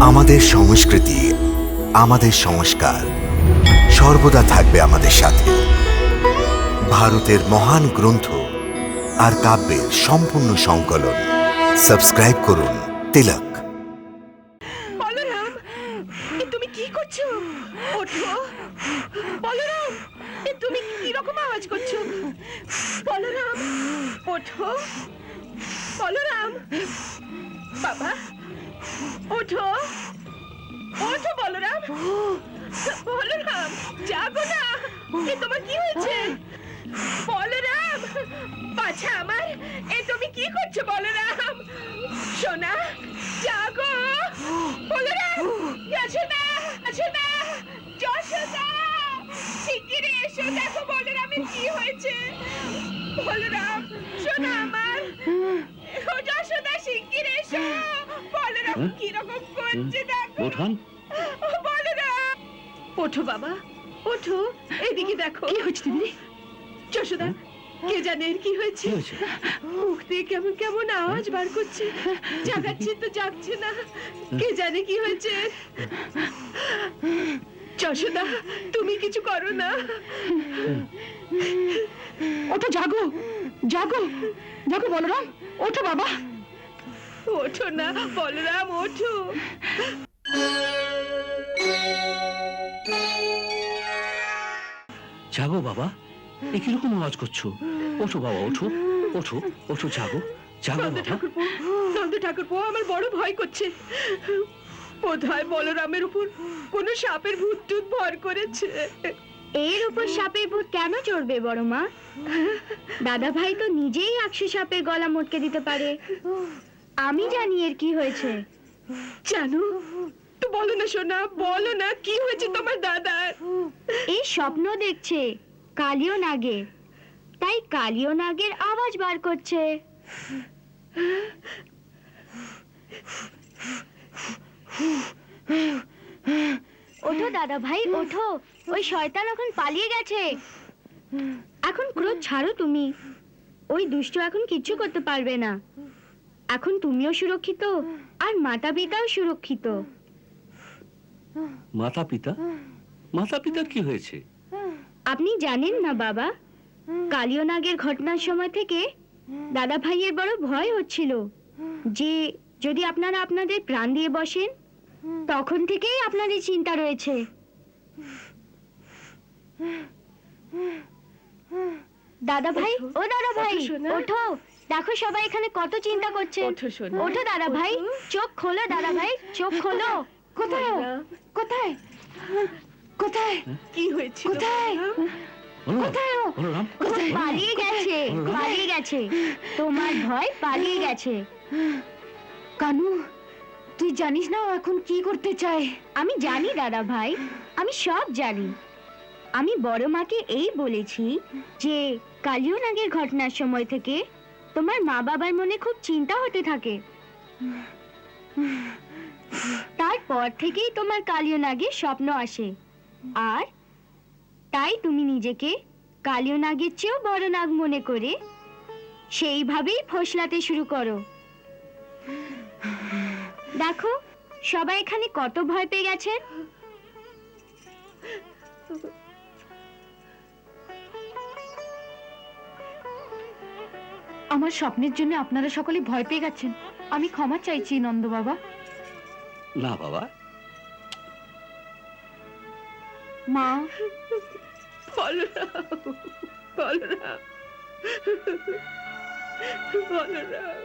আমাদের সংস্কৃতি, আমাদের সংস্কার সর্বদা থাকবে আমাদের সাথে। ভারতের মহান গ্রন্থ আর কাব্যের সম্পূর্ণ সংকলন। সাবস্ক্রাইব করুন তিলক। তুমি কি করছ? বলরাম তুমি বলরাম, বাবা ওঠো। ওঠো, বলরাম। বলরাম, জাগো না। এ তোমার কি হয়েছে? বলরাম, বাছা আমার। এ তুমি কি করছ, বলরাম? সোনা, জাগো। বলরাম, আছো না আছো না। যশোদা শিগগিরই এসো। দেখো বলরামের কি হয়েছে। বলরাম, সোনা আমার ও যশোদা শিগগির এসো বলরাম হ্যাঁ? কি রকম করছে দেখো। ও বলরাম ওঠো বাবা ওঠো। এদিকে দেখো। কি হচ্ছে যশোদা কে জানে এর কি হয়েছে? কি হয়েছে? মুখ দিয়ে কেমন কেমন আওয়াজ বার করছে। জাগাচ্ছে তো জাগছে না। কে জানে কি হয়েছে? যশোদা তুমি কিছু করো না। ওঠো জাগো। জাগো। জাগো বলরাম ওঠো বাবা। ওঠো না বলরাম ওঠো। জাগো বাবা এ কীরকম আওয়াজ করছ? ওঠো বাবা ওঠো ওঠো ওঠো জাগো জাগো নন্দ বাবা। ঠাকুরপো নন্দ ঠাকুরপো আমার বড় ভয় করছে। বোধ হয় বলরামের উপর কোনো সাপের ভূত টুত ভর করেছে। এর উপর সাপের ভূত কেন চড়বে বড় মা দাদা ভাই তো নিজেই একশো সাপের গলা মটকে দিতে পারে। আমি জানি এর কি হয়েছে। জানো তো বলো না সোনা বলো না কি হয়েছে তোমার দাদার? এই স্বপ্ন দেখছে কালিও নাগে। তাই কালিও নাগের আওয়াজ বার করছে। ওঠো দাদা ভাই ওঠো। ওই শয়তান এখন পালিয়ে গেছে। এখন ক্রোধ ছাড়ো তুমি। ওই দুষ্ট এখন কিচ্ছু করতে পারবে না। এখন তুমিও সুরক্ষিত আর মাতা পিতাও সুরক্ষিত। মাতা পিতা মাতা পিতার কি হয়েছে? আপনি জানেন না বাবা কালিও নাগের ঘটনার সময় থেকে দাদা ভাইয়ের বড় ভয় হচ্ছিল যে যদি আপনারা আপনাদের প্রাণ দিয়ে বসেন তখন থেকেই আপনাদের চিন্তা রয়েছে। দাদা ভাই ও দাদা ভাই ওঠো ওঠো। দেখো সবাই এখানে কত চিন্তা করছে। ওঠো দাদা ভাই চোখ খোলো দাদা ভাই চোখ খোলো। কোথায় কোথায়? কোথায়? কি হয়েছিল? কোথায়? কোথায় ও? পালিয়ে গেছে। পালিয়ে গেছে। তোমার ভয় পালিয়ে গেছে। কানু তুই জানিস না ও এখন কি করতে চায়? আমি জানি দাদা ভাই আমি সব জানি। আমি বড় মাকে এই বলেছি যে, কালিও নাগের ঘটনার সময় থেকে তোমার মা বাবার মনে খুব চিন্তা হতে থাকে। তারপর থেকেই তোমার কালিও নাগের স্বপ্ন আসে। আর তাই তুমি নিজেকে কালিও নাগের চেয়েও বড় নাগ মনে করে সেইভাবেই ফসলাতে শুরু করো। দেখো, সবাই এখানে কত ভয় পেয়ে গেছে। আমার স্বপ্নের জন্য আপনারা সকলে ভয় পেয়ে গেছেন। আমি ক্ষমা চাইছি নন্দ বাবা। না বাবা। মা। বলরাম বলরাম বলরাম